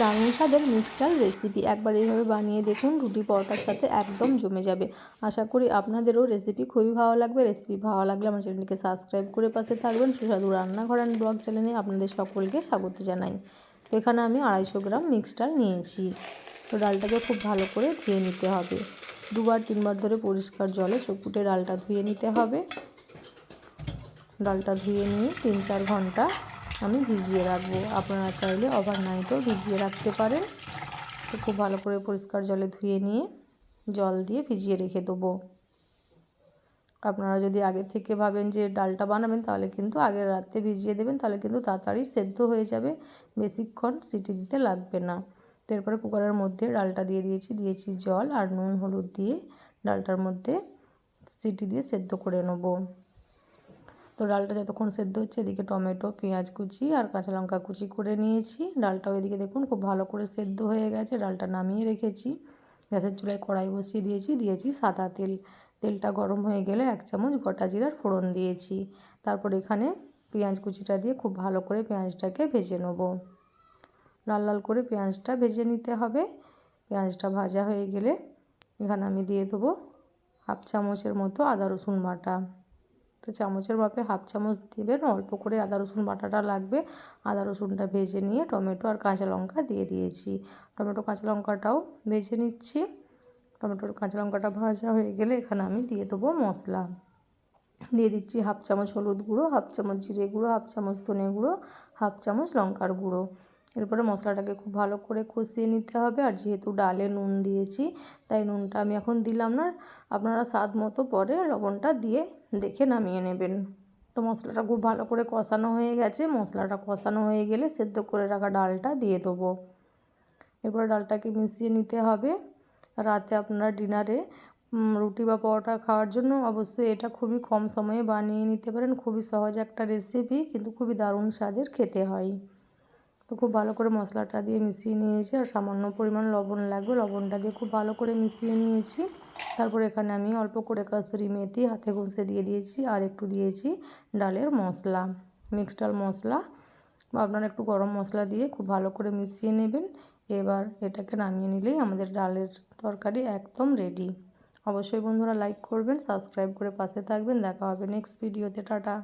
দারুণ স্বাদের মিক্সড ডাল রেসিপি। একবার এইভাবে বানিয়ে দেখুন, রুটি পরোটার সাথে একদম জমে যাবে। আশা করি আপনাদেরও রেসিপি খুবই ভালো লাগবে। রেসিপি ভালো লাগলে আমার চ্যানেলকে সাবস্ক্রাইব করে পাশে থাকবেন। সুস্বাদু রান্নাঘর অ্যান্ড ব্লগ চ্যানেলে আপনাদের সকলকে স্বাগত জানাই। তো এখানে আমি আড়াইশো গ্রাম মিক্সড ডাল নিয়েছি। তো ডালটাকে খুব ভালো করে ধুয়ে নিতে হবে। দুবার, তিনবার ধরে পরিষ্কার জলে চকুটে ডালটা ধুয়ে নিতে হবে। ডালটা ধুয়ে নিয়ে তিন চার ঘণ্টা আমি ভিজিয়ে রাখব। আপনারা চাইলে ওভারনাইটও ভিজিয়ে রাখতে পারেন। তো খুব ভালো করে পরিষ্কার জলে ধুয়ে নিয়ে জল দিয়ে ভিজিয়ে রেখে দেবো। আপনারা যদি আগে থেকে ভাবেন যে ডালটা বানাবেন, তাহলে কিন্তু আগের রাতে ভিজিয়ে দেবেন, তাহলে কিন্তু তাড়াতাড়ি সেদ্ধ হয়ে যাবে। বেশিক্ষণ সিটি দিতে লাগবে না। তো এরপরে কুকারের মধ্যে ডালটা দিয়ে দিয়েছি। দিয়েছি জল আর নুন, হলুদ দিয়ে ডালটার মধ্যে সিটি দিয়ে সেদ্ধ করে নেব। তো ডালটা যতক্ষণ সেদ্ধ হচ্ছে, এদিকে টমেটো, পেঁয়াজ কুচি আর কাঁচা লঙ্কা কুচি করে নিয়েছি। ডালটাও এদিকে দেখুন খুব ভালো করে সেদ্ধ হয়ে গেছে, ডালটা নামিয়ে রেখেছি। গ্যাসের চুলায় কড়াই বসিয়ে দিয়েছি দিয়েছি সাদা তেল। তেলটা গরম হয়ে গেলে এক চামচ গোটা জিরার ফোড়ন দিয়েছি। তারপর এখানে পেঁয়াজ কুচিটা দিয়ে খুব ভালো করে পেঁয়াজটাকে ভেজে নেব। লাল লাল করে পেঁয়াজটা ভেজে নিতে হবে। পেঁয়াজটা ভাজা হয়ে গেলে এখানে আমি দিয়ে দেবো হাফ চামচের মতো আদা রসুন বাটা। তো চামচের মাপে হাফ চামচ দেবেন, অল্প করে আদা, রসুন বাটাটা লাগবে। আদা, রসুনটা ভেজে নিয়ে টমেটো আর কাঁচা লঙ্কা দিয়ে দিয়েছি। টমেটো, কাঁচা লঙ্কাটাও ভেজে নিচ্ছি। টমেটোর কাঁচা লঙ্কাটা ভাজা হয়ে গেলে এখানে আমি দিয়ে দেবো মশলা। দিয়ে দিচ্ছি হাফ চামচ হলুদ গুঁড়ো, হাফ চামচ জিরে গুঁড়ো, হাফ চামচ ধনে গুঁড়ো, হাফ চামচ লঙ্কার গুঁড়ো। এরপরে মশলাটাকে খুব ভালো করে কষিয়ে নিতে হবে। আর যেহেতু ডালে নুন দিয়েছি, তাই নুনটা আমি এখন দিলাম না। আপনারা স্বাদ মতো পরে লবণটা দিয়ে দেখে নামিয়ে নেবেন। তো মশলাটা খুব ভালো করে কষানো হয়ে গেছে। মশলাটা কষানো হয়ে গেলে সেদ্ধ করে রাখা ডালটা দিয়ে দেবো। এরপরে ডালটাকে মিশিয়ে নিতে হবে। রাতে আপনারা ডিনারে রুটি বা পরোটা খাওয়ার জন্য অবশ্যই এটা খুবই কম সময়ে বানিয়ে নিতে পারেন। খুবই সহজ একটা রেসিপি, কিন্তু খুবই দারুণ স্বাদের খেতে হয়। তো খুব ভালো করে মশলাটা দিয়ে মিশিয়ে নিয়েছি আর সামান্য পরিমাণ লবণ লাগবে। লবণটা দিয়ে খুব ভালো করে মিশিয়ে নিয়েছি। তারপর এখানে আমি অল্প করে কাসুরি মেথি, হাতে ঘষে দিয়ে দিয়েছি আর একটু দিয়েছি ডালের মশলা মিক্সড ডাল মশলা। আপনারা একটু গরম মশলা দিয়ে খুব ভালো করে মিশিয়ে নেবেন। এবার এটাকে নামিয়ে নিলেই আমাদের ডালের তরকারি একদম রেডি অবশ্যই বন্ধুরা লাইক করবেন সাবস্ক্রাইব করে পাশে থাকবেন। দেখা হবে নেক্সট ভিডিওতে টাটা।